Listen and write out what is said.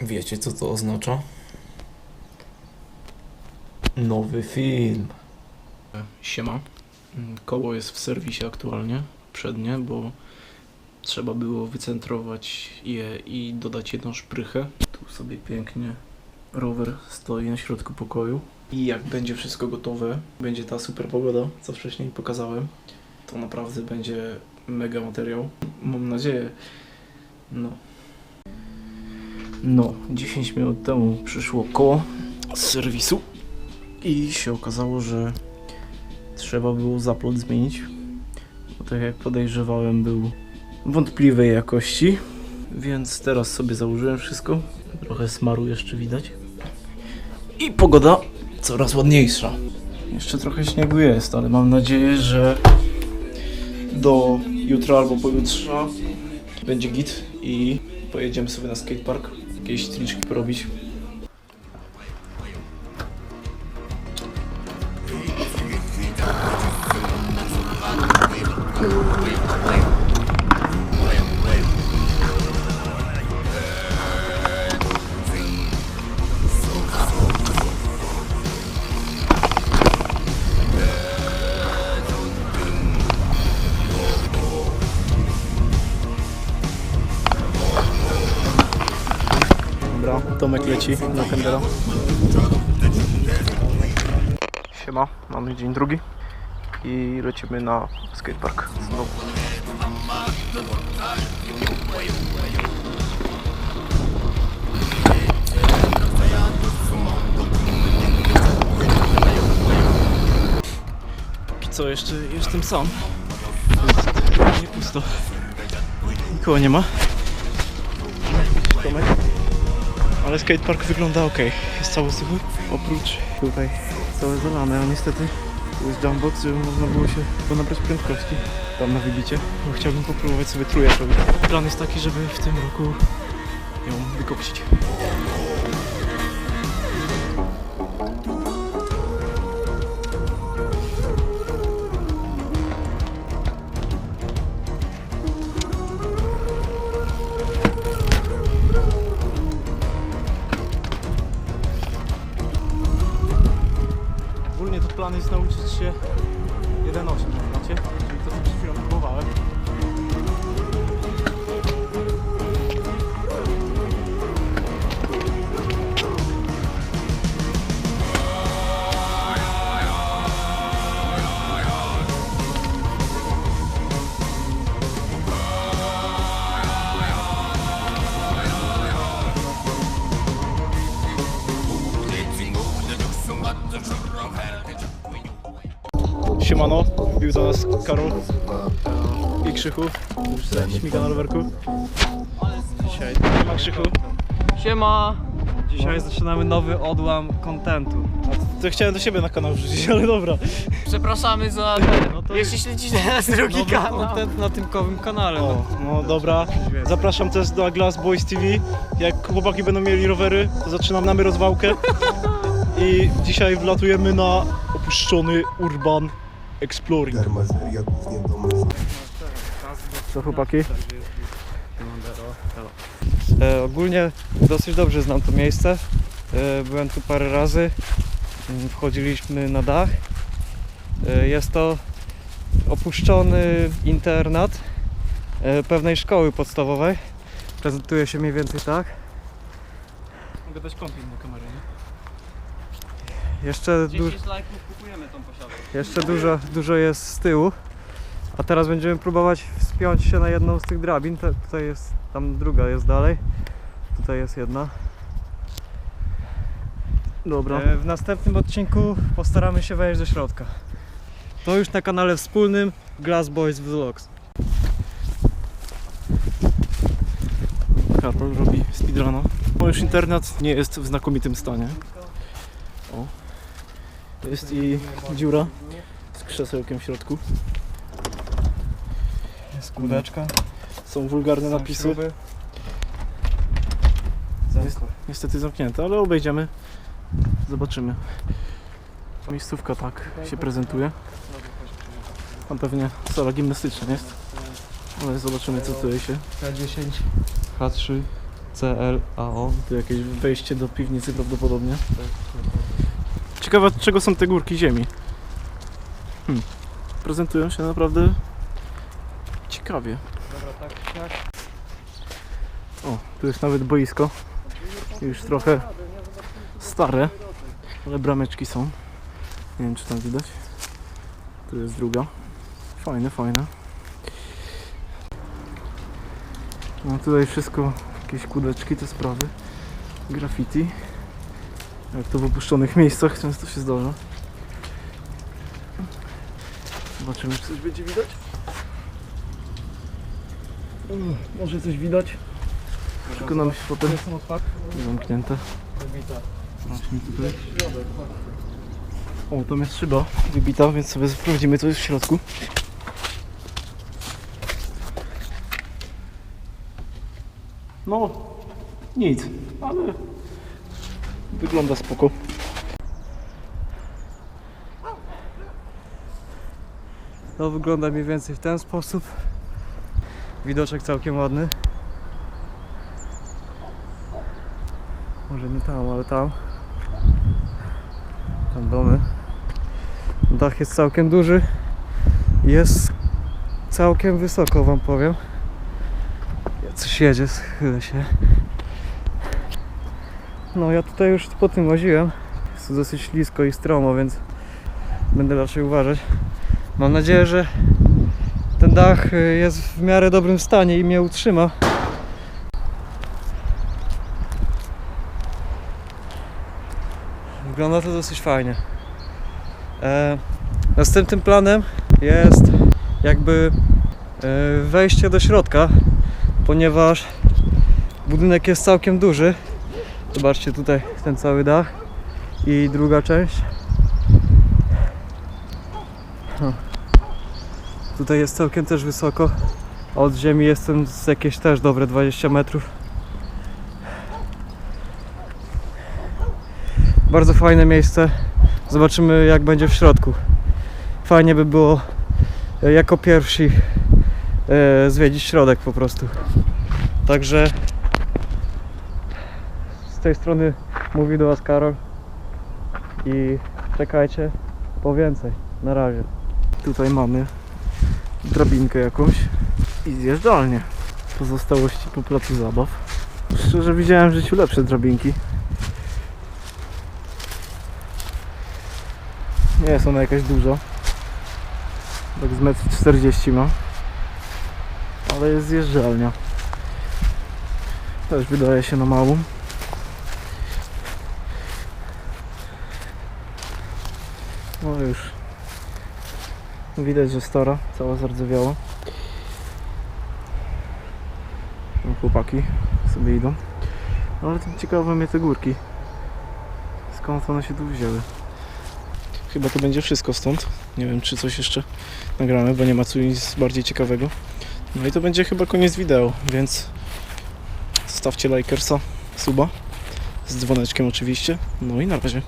Wiecie co to oznacza? Nowy film. Siema. Koło jest w serwisie aktualnie, przednie, bo trzeba było wycentrować je i dodać jedną szprychę. Tu sobie pięknie rower stoi na środku pokoju. I jak będzie wszystko gotowe, będzie ta super pogoda, co wcześniej pokazałem, to naprawdę będzie mega materiał. Mam nadzieję. No. No, 10 minut temu przyszło koło z serwisu i się okazało, że trzeba było zaplot zmienić. Bo tak jak podejrzewałem, był wątpliwej jakości. Więc teraz sobie założyłem wszystko. Trochę smaru jeszcze widać. I pogoda coraz ładniejsza. Jeszcze trochę śniegu jest, ale mam nadzieję, że do jutra albo pojutrze będzie git i pojedziemy sobie na skatepark. Jakieś triczki porobić. Tomek leci na Kendera. Siema, mamy dzień drugi i lecimy na skatepark znowu. Póki co jeszcze jestem sam. Jest nie pusto. Nikogo nie ma. Tomek. Ale skatepark wygląda ok. Jest cały suchy. Oprócz tutaj całe zalane, a niestety tu jest jumpbox, żeby można było się ponabrać prędkości tam na wybicie. Bo chciałbym popróbować sobie robić. Plan jest taki, żeby w tym roku ją wykopcić. Plan jest nauczyć się 1.8 Siemano, wbił do nas Karol i Krzychu, śmiga na rowerku. Dzisiaj nie ma Krzychu. Siema! Dzisiaj zaczynamy nowy odłam kontentu. To chciałem do siebie na kanał wrzucić, ale dobra. Przepraszamy za No to Jeśli śledzicie nasz drugi nowy kanał. kontent na tymkowym kanale. O, No. no dobra. Zapraszam też do Glass Boys TV. Jak chłopaki będą mieli rowery, to zaczynamy rozwałkę. I dzisiaj wlatujemy na opuszczony Urban Exploring. Co chłopaki? E, ogólnie dosyć dobrze znam to miejsce. E, byłem tu parę razy. Mm, Wchodziliśmy na dach. E, jest to opuszczony internat e, pewnej szkoły podstawowej. Prezentuje się mniej więcej tak. Mogę dać kąpie na kamerę, nie? Jeszcze, du- jeszcze dużo, dużo jest z tyłu. A teraz będziemy próbować wspiąć się na jedną z tych drabin. Te, tutaj jest, tam druga jest dalej. Tutaj jest jedna. Dobra. E, W następnym odcinku postaramy się wejść do środka. To już na kanale wspólnym Glass Boys Vlogs. Karol robi speedruna. Bo już internet nie jest w znakomitym stanie. O. Jest i dziura z krzesełkiem w środku. Jest kółdeczka. Są wulgarne są napisy. śruby. Jest- Niestety zamknięte, ale obejdziemy. Zobaczymy. Miejscówka tak się prezentuje. Tam pewnie sala gimnastyczna jest. Ale zobaczymy co tutaj się K10, H3. C-L-A-O. Tu jakieś wejście do piwnicy prawdopodobnie. Ciekawe od czego są te górki ziemi. Hmm. Prezentują się naprawdę ciekawie. O, tu jest nawet boisko. Już trochę stare, ale brameczki są. Nie wiem czy tam widać. Tu jest druga. Fajne, fajne. No tutaj wszystko, jakieś kudeczki, te sprawy. Graffiti. Jak to w opuszczonych miejscach często się zdarza. Zobaczymy, czy coś będzie widać. Mm, Może coś widać. Przekonamy się potem. Zamknięte. Właśnie tutaj. O, tam jest szyba wybita, więc sobie sprawdzimy co jest w środku. No, nic, ale wygląda spoko. To wygląda mniej więcej w ten sposób. Widoczek całkiem ładny. Może nie tam, ale tam. Tam domy. Dach jest całkiem duży. Jest całkiem wysoko, wam powiem. Coś jedzie, schylę się. No ja tutaj już po tym łaziłem. Jest tu dosyć ślisko i stromo, więc będę raczej uważać. Mam nadzieję, że ten dach y, jest w miarę dobrym stanie i mnie utrzyma. Wygląda to dosyć fajnie. E, następnym planem jest jakby e, wejście do środka, ponieważ budynek jest całkiem duży. Zobaczcie tutaj ten cały dach i druga część. Tutaj jest całkiem też wysoko. Od ziemi jestem z jakieś też dobre 20 metrów. Bardzo fajne miejsce. Zobaczymy jak będzie w środku. Fajnie by było e, jako pierwsi e, zwiedzić środek po prostu. Także tej strony mówi do Was Karol i czekajcie po więcej. Na razie. Tutaj mamy drabinkę jakąś i zjeżdżalnię. Pozostałości po placu zabaw. Szczerze widziałem w życiu lepsze drabinki. Nie jest ona jakaś duża. Tak z 1,40 m ma. Ale jest zjeżdżalnia. Też wydaje się na małą. No już Widać, że stara, cała zardzewiała. Tam chłopaki sobie idą. No ale ciekawe mnie te górki. Skąd one się tu wzięły? Chyba to będzie wszystko stąd. Nie wiem, czy coś jeszcze nagramy, bo nie ma tu nic bardziej ciekawego. No i to będzie chyba koniec wideo, więc zostawcie lajkersa, suba z dzwoneczkiem oczywiście. No i na razie.